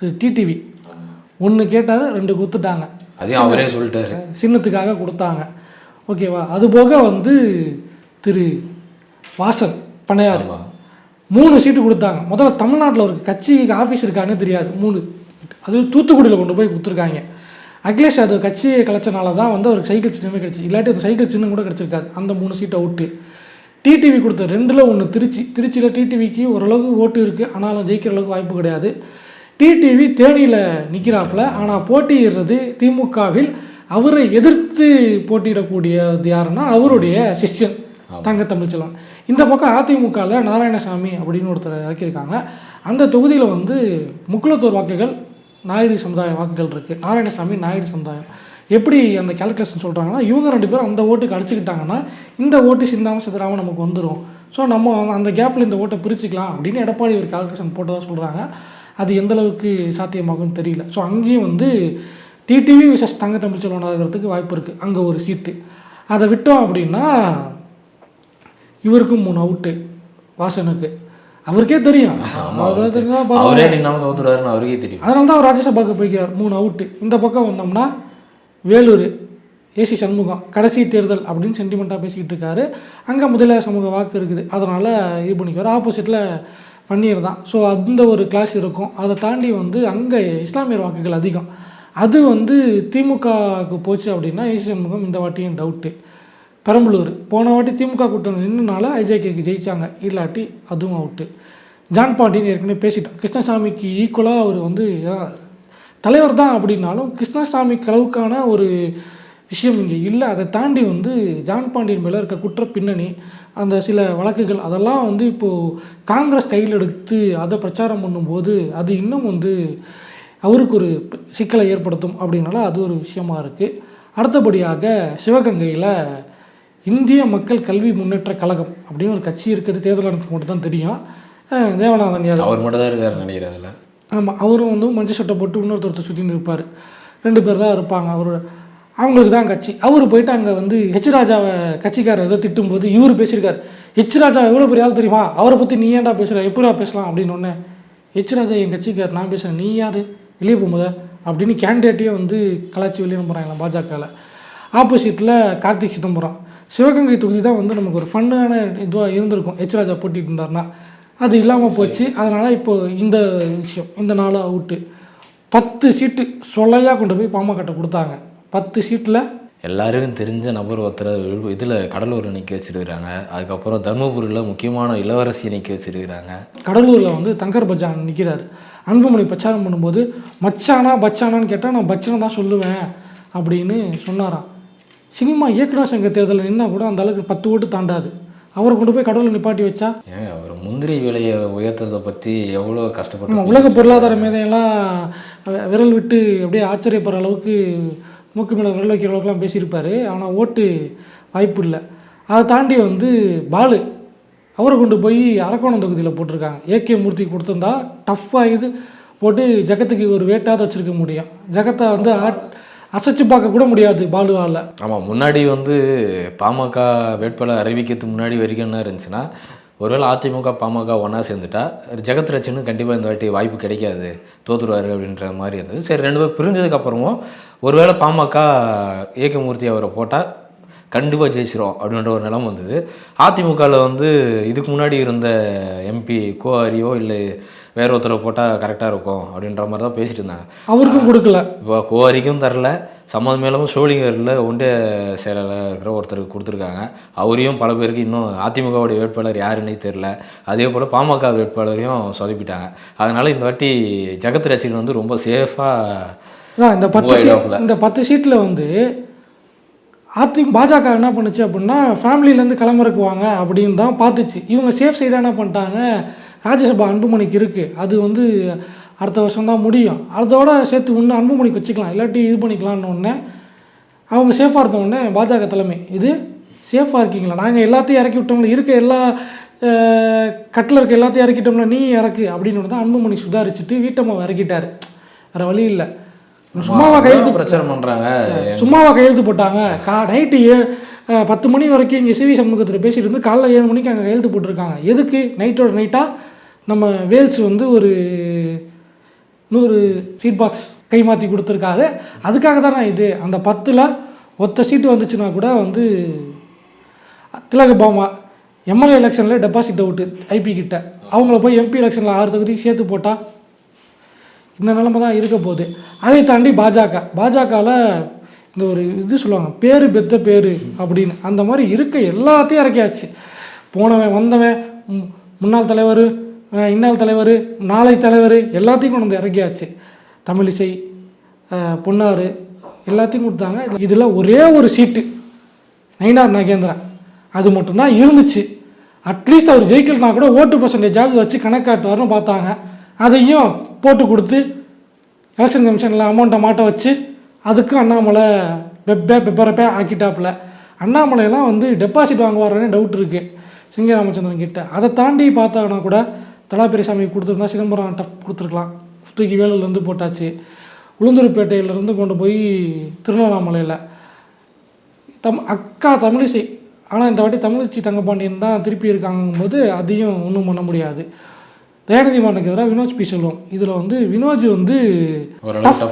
திரு டிடிவி ஒன்று கேட்டார் ரெண்டு கொடுத்துட்டாங்க. அதையும் அவரே சொல்லிட்டாரு. சின்னத்துக்காக கொடுத்தாங்க. ஓகேவா அது போக வந்து திரு வாசன் பண்ணையார். மூணு சீட்டு கொடுத்தாங்க. முதல்ல தமிழ்நாட்டில் ஒரு கட்சி ஆஃபீஸ் இருக்கான்னு தெரியாது. மூணு. அது தூத்துக்குடியில் கொண்டு போய் கொடுத்துருக்காங்க. அகிலேஷ் யாதவ் கட்சியை கலைச்சனால தான் வந்து அவருக்கு சைக்கிள் சின்னமே கிடச்சி. இல்லாட்டி அந்த சைக்கிள் சின்னம் கூட கிடச்சிருக்காது. அந்த மூணு சீட்டை அவுட்டு டிடிவி கொடுத்த ரெண்டில் ஒன்று திருச்சி. திருச்சியில் டிடிவிக்கு ஓரளவுக்கு ஓட்டு இருக்குது ஆனாலும் ஜெயிக்கிற அளவுக்கு வாய்ப்பு கிடையாது. டிடிவி தேனியில் நிற்கிறாப்புல ஆனால் போட்டியிடுறது திமுகவில் அவரை எதிர்த்து போட்டியிடக்கூடியது யாருன்னா அவருடைய சிஷ்யன் தங்க தமிழ்ச்செல்வன் இந்த பக்கம் அதிமுகவில் நாராயணசாமி அப்படின்னு ஒருத்தர் இறக்கியிருக்காங்க. அந்த தொகுதியில் வந்து முக்குலத்தோர் வாக்குகள் நாயுடு சமுதாய வாக்குகள் இருக்குது நாராயணசாமி நாயுடு சமுதாயம். எப்படி அந்த கேல்குலேஷன் சொல்கிறாங்கன்னா இவங்க ரெண்டு பேரும் அந்த ஓட்டுக்கு அடிச்சுக்கிட்டாங்கன்னா இந்த ஓட்டு சிந்தாமல் சிதறாமல் நமக்கு வந்துடும் ஸோ நம்ம அந்த கேப்பில் இந்த ஓட்டை பிரிச்சுக்கலாம் அப்படின்னு எடப்பாடி ஒரு கேல்குலேஷன் போட்டதாக சொல்கிறாங்க அது எந்த அளவுக்கு சாத்தியமாகும்னு தெரியல. ஸோ அங்கேயும் வந்து டிடிவி விசஸ் தங்க தமிழ்ச்செல்வன் ஆகிறதுக்கு வாய்ப்பு இருக்குது அங்கே ஒரு சீட்டு அதை விட்டோம் அப்படின்னா இவருக்கும் மூணு அவுட்டு வாசனுக்கு. அவருக்கே தெரியும். அவர் நின்னாம தோத்துருவாருன்னு அவருக்கே தெரியும். அதனால தான் அவர் ராஜ்யசபாவுக்கு போய்க்கிறார். மூணு அவுட்டு இந்த பக்கம் வந்தோம்னா வேலூர் ஏசி சண்முகம் கடைசி தேர்தல் அப்படின்னு சென்டிமெண்ட்டாக பேசிக்கிட்டு இருக்காரு. அங்கே முதலியார் சமூக வாக்கு இருக்குது. அதனால் இது பண்ணிக்குவார். ஆப்போசிட்டில் பண்ணியிருந்தான் தான் ஸோ அந்த ஒரு கிளாஸ் இருக்கும். அதை தாண்டி வந்து அங்கே இஸ்லாமியர் வாக்குகள் அதிகம். அது வந்து திமுகவுக்கு போச்சு அப்படின்னா ஏசி சண்முகம் இந்த வாட்டியும் டவுட்டு பெரம்பலூர். போன வாட்டி திமுக கூட்டம் நின்றுனால ஐஜேகேக்கு ஜெயிச்சாங்க. இல்லாட்டி அதுவும் அவுட்டு ஜான் பாண்டியன் ஏற்கனவே பேசிட்டோம் கிருஷ்ணசாமிக்கு ஈக்குவலாக அவர் வந்து தலைவர் தான் அப்படின்னாலும் கிருஷ்ணசாமி அளவுக்கான ஒரு விஷயம் இங்கே இல்லை. அதை தாண்டி வந்து ஜான் பாண்டியன் மேலே இருக்க குற்ற பின்னணி அந்த சில வழக்குகள் அதெல்லாம் வந்து இப்போது காங்கிரஸ் கையில் எடுத்து அதை பிரச்சாரம் பண்ணும்போது அது இன்னும் வந்து அவருக்கு ஒரு சிக்கலை ஏற்படுத்தும் அப்படின்னால அது ஒரு விஷயமா இருக்குது அடுத்தபடியாக சிவகங்கையில் இந்திய மக்கள் கல்வி முன்னேற்ற கழகம் அப்படின்னு ஒரு கட்சி இருக்கிறது தேர்தல் ஆணையத்துக்கு மட்டும் தான் தெரியும் தேவநாதன் யாதவ் அவர் மட்டும் தான் இருக்காரு நினைக்கிறேன் அதுல. ஆமாம் அவரும் வந்து மஞ்சள் சட்டை போட்டு இன்னொருத்தர் சுற்றின்னு இருப்பார். ரெண்டு பேர் தான் இருப்பாங்க. அவர் அவங்களுக்கு தான் கட்சி. அவர் போயிட்டு அங்கே வந்து ஹெச் ராஜாவை கட்சிக்காரர் ஏதோ திட்டும்போது இவர் பேசியிருக்காரு. ஹெச் ராஜா எவ்வளோ பெரிய ஆள் தெரியுமா? அவரை பற்றி நீ ஏன்டா பேசுகிற எப்படா பேசலாம்? அப்படின்னு ஒன்று ஹெச் ராஜா என் கட்சிக்கார் நான் பேசுகிறேன் நீ யார்? வெளியே போகும்போது? அப்படின்னு கேண்டிடேட்டையே வந்து கலாச்சி வெளியே போகிறாங்களா பாஜகவில் ஆப்போசிட்டில் கார்த்திக் சிதம்பரம். சிவகங்கை தொகுதி தான் வந்து நமக்கு ஒரு ஃபன்னான இதுவாக இருந்திருக்கும். ஹெச் ராஜா போட்டிட்டு இருந்தாருன்னா. அது இல்லாமல் போச்சு. அதனால் இப்போ இந்த விஷயம் இந்த நாள் அவுட்டு பத்து சீட்டு சொல்லையாக கொண்டு போய் பாமகட்ட கொடுத்தாங்க. பத்து சீட்டில் எல்லாருக்கும் தெரிஞ்ச நபர் ஒருத்தரை இதுல கடலூர் நிக்க வச்சிருக்கிறாங்க. அதுக்கப்புறம் தருமபுரியில் முக்கியமான இளவரசி நிக்க வச்சிருக்கிறாங்க. கடலூரில் வந்து தங்கர் பச்சான் நிற்கிறாரு அன்புமணி பிரச்சாரம் பண்ணும்போது மச்சானா பச்சானான்னு கேட்டால் நான் பச்சான் தான் சொல்லுவேன் அப்படின்னு சொன்னாராம். சினிமா இயக்குனர் சங்க தேர்தலில் நின்னா கூட அந்த அளவுக்கு பத்து ஓட்டு தாண்டாது. அவரை கொண்டு போய் கடவுள் நிப்பாட்டி வச்சா? ஏன் அவர் முந்திரி விலையை உயர்த்ததை பற்றி எவ்வளோ கஷ்டப்பட்டு உலக பொருளாதார மேதையெல்லாம் விரல் விட்டு அப்படியே ஆச்சரியப்படுற அளவுக்கு மூக்கு மேலே விரல் வைக்கிற அளவுக்குலாம் பேசியிருப்பாரு. ஆனால் ஓட்டு வாய்ப்பு இல்லை. அதை தாண்டி வந்து பாலு அவரை கொண்டு போய் அரக்கோணம் தொகுதியில் போட்டிருக்காங்க. ஏகே மூர்த்தி கொடுத்துருந்தா டஃப்பாக இது போட்டு ஜகத்துக்கு ஒரு வேட்டாவது வச்சுருக்க முடியும். ஜகத்தை வந்து ஆட் அசைச்சு பார்க்க கூட முடியாது பாலுவாவில் ஆமாம் முன்னாடி வந்து பாமக வேட்பாளர் அறிவிக்கிறதுக்கு முன்னாடி வரைக்கும் என்ன இருந்துச்சுன்னா ஒருவேளை அதிமுக பாமக ஒன்றா சேர்ந்துட்டா ஜெகத் ரட்சனுக்கு கண்டிப்பாக இந்த வாட்டி வாய்ப்பு கிடைக்காது தோத்துருவார் அப்படின்ற மாதிரி இருந்தது. சரி ரெண்டு பேர் பிரிஞ்சதுக்கப்புறமும் ஒருவேளை பாமக ஏகமூர்த்தி அவரை போட்டால் கண்டிப்பாக ஜெயிச்சிரும் அப்படின்ற ஒரு நிலைமை வந்தது. அதிமுகவில் வந்து இதுக்கு முன்னாடி இருந்த எம்பி கோ ஹரியோ இல்லை வேற ஒருத்தரை போட்டால் கரெக்டாக இருக்கும் அப்படின்ற மாதிரி தான் பேசிட்டு இருந்தாங்க. அவருக்கும் கொடுக்கல. இப்போ கோரிக்கும் தரல சம்மந்தம் மேலும் சோழிங்கரில் ஒன்றிய செயலாளர் இருக்கிற ஒருத்தருக்கு கொடுத்துருக்காங்க. அவரையும் பல பேருக்கு இன்னும் அதிமுகவுடைய வேட்பாளர் யாருன்னே தெரில அதே போல் பாமக வேட்பாளரையும் சொதப்பிட்டாங்க. அதனால இந்த வாட்டி ஜெகத் ரசிகன் வந்து ரொம்ப சேஃபாக இந்த பத்து இந்த பத்து சீட்டில் வந்து அதி பாஜக என்ன பண்ணுச்சு அப்படின்னா ஃபேமிலியிலேருந்து கிளம்புறக்குவாங்க அப்படின்னு தான் பார்த்துச்சு. இவங்க சேஃப் சைடாக என்ன பண்ணிட்டாங்க? ராஜ்யசபா அன்புமணிக்கு இருக்குது அது வந்து அடுத்த வருஷம் தான் முடியும். அதோட சேர்த்து இன்னும் அன்புமணிக்கு வச்சுக்கலாம். இல்லாட்டி இது பண்ணிக்கலாம்னு உடனே அவங்க சேஃபாக இருந்தோடனே பாஜக தலைமை. இது சேஃபாக இருக்கீங்களா? நாங்கள் எல்லாத்தையும் இறக்கி விட்டோம்ல. இருக்க எல்லா கட்டில் இருக்க எல்லாத்தையும் இறக்கிட்டோம்ல. நீ இறக்கு அப்படின்னு தான் அன்புமணி சுதாரிச்சுட்டு வீட்டம்மாவை இறக்கிட்டார். வேறு வழி இல்லை. சும்மாவா கையெழுத்து பிரச்சாரம் பண்ணுறாங்க சும்மாவா கையெழுத்து போட்டாங்க. கா நைட்டு ஏ பத்து மணி வரைக்கும் இங்கே சிவி சமூகத்தில் பேசிட்டு இருந்து காலைல ஏழு மணிக்கு அங்கே கையெழுத்து போட்டிருக்காங்க. எதுக்கு? நைட்டோட நைட்டாக நம்ம வேல்ஸ் வந்து ஒரு நூறு சீட் பாக்ஸ் கை மாற்றி கொடுத்துருக்காரு. அதுக்காக தானே இது? அந்த பத்தில் ஒத்த சீட்டு வந்துச்சுன்னா கூட வந்து திலக பாமா எம்எல்ஏ எலெக்ஷனில் டெபாசிட் அவுட்டு ஐபி கிட்ட. அவங்கள போய் எம்பி எலெக்ஷனில் ஆறு தொகுதி சேர்த்து போட்டால் இந்த நிலமை தான் இருக்க போகுது. அதை தாண்டி பாஜக பாஜகவில் இந்த ஒரு இது சொல்லுவாங்க பேரு பெத்த பேரு அப்படின்னு. அந்த மாதிரி இருக்க எல்லாத்தையும் இறக்கியாச்சு. போனவன் வந்தவன் மு- முன்னாள் தலைவர் அஹ் இன்னாள் தலைவர் நாளை தலைவர் எல்லாத்தையும் கொண்டு வந்து இறக்கியாச்சு. தமிழிசை பொன்னாறு எல்லாத்தையும் கொடுத்தாங்க. இதில் ஒரே ஒரு சீட்டு நயினார் நாகேந்திரன். அது மட்டும்தான் இருந்துச்சு. அட்லீஸ்ட் அவர் ஜெயிக்கலனா கூட ஓட்டு பர்சன்டேஜாவது வச்சு கணக்காட்டுவார்னு பார்த்தாங்க. அதையும் போட்டு கொடுத்து எலெக்ஷன் கமிஷனில் அமௌண்ட்டை மாட்ட வச்சு அதுக்கும் அண்ணாமலை பெப்பே பெப்பரப்பே ஆக்கிட்டாப்புல. அண்ணாமலையெல்லாம் வந்து டெபாசிட் வாங்குவாருன்னு டவுட் இருக்குது சிங்க ராமச்சந்திரன் கிட்ட. அதை தாண்டி பார்த்தாங்கன்னா கூட தலாபெரியசாமி கொடுத்துருந்தா சிதம்பரம் டஃப் கொடுத்துருக்கலாம். தூக்கி வேலூர்லேருந்து போட்டாச்சு. உளுந்தூர்பேட்டையிலேருந்து கொண்டு போய் திருவண்ணாமலையில். தம் அக்கா தமிழிசை. ஆனால் இந்த வாட்டி தமிழிசை தங்கப்பாண்டியன் தான் திருப்பி இருக்காங்கும்போது அதையும் ஒன்றும் பண்ண முடியாது. தயாநிதி மாறனுக்கு எதிராக வினோஜ் பி செல்வம் இதில் வந்து வினோஜ் வந்து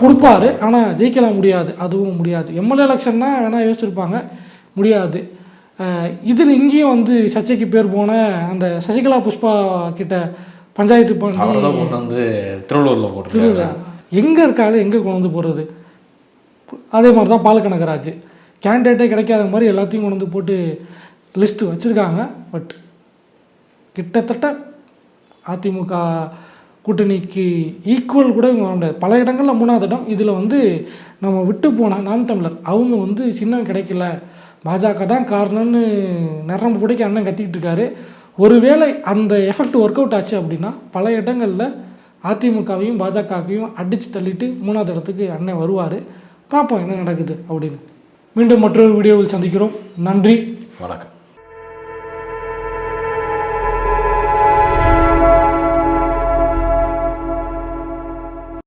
கொடுப்பாரு. ஆனால் ஜெயிக்கலாம் முடியாது. அதுவும் முடியாது. எம்எல்ஏ எலெக்ஷன்னா வேணால் யோசிச்சிருப்பாங்க. முடியாது. இதில் இங்கேயும் வந்து சர்ச்சைக்கு பேர் போன அந்த சசிகலா புஷ்பா கிட்ட பஞ்சாயத்து கொண்டு வந்து திருவள்ளூரில் போட்டிருக்காங்க எங்கே இருக்காரு? எங்கே கொண்டு வந்து போடுறது? அதே மாதிரி தான் பால கனகராஜ் கேண்டிடேட்டே கிடைக்காத மாதிரி எல்லாத்தையும் கொண்டு வந்து போட்டு லிஸ்ட்டு வச்சுருக்காங்க. பட் கிட்டத்தட்ட அதிமுக கூட்டணிக்கு ஈக்குவல் கூட இவங்க வர முடியாது பல இடங்களில் மூணாவது இடம். இதில் வந்து நம்ம விட்டு போன நாம் தமிழர். அவங்க வந்து சின்னம் கிடைக்கல. பாஜக தான் காரணம்னு நரம்பு பிடிக்க அண்ணன் கத்திக்கிட்டு இருக்காரு. ஒருவேளை அந்த எஃபெக்ட் ஒர்க் அவுட் ஆச்சு அப்படின்னா பல இடங்களில் அதிமுகவையும் பாஜகவையும் அடித்து தள்ளிட்டு மூணாவது இடத்துக்கு அண்ணன் வருவார். பார்ப்போம் என்ன நடக்குது அப்படின்னு. மீண்டும் மற்றொரு வீடியோவில் சந்திக்கிறோம். நன்றி. வணக்கம்.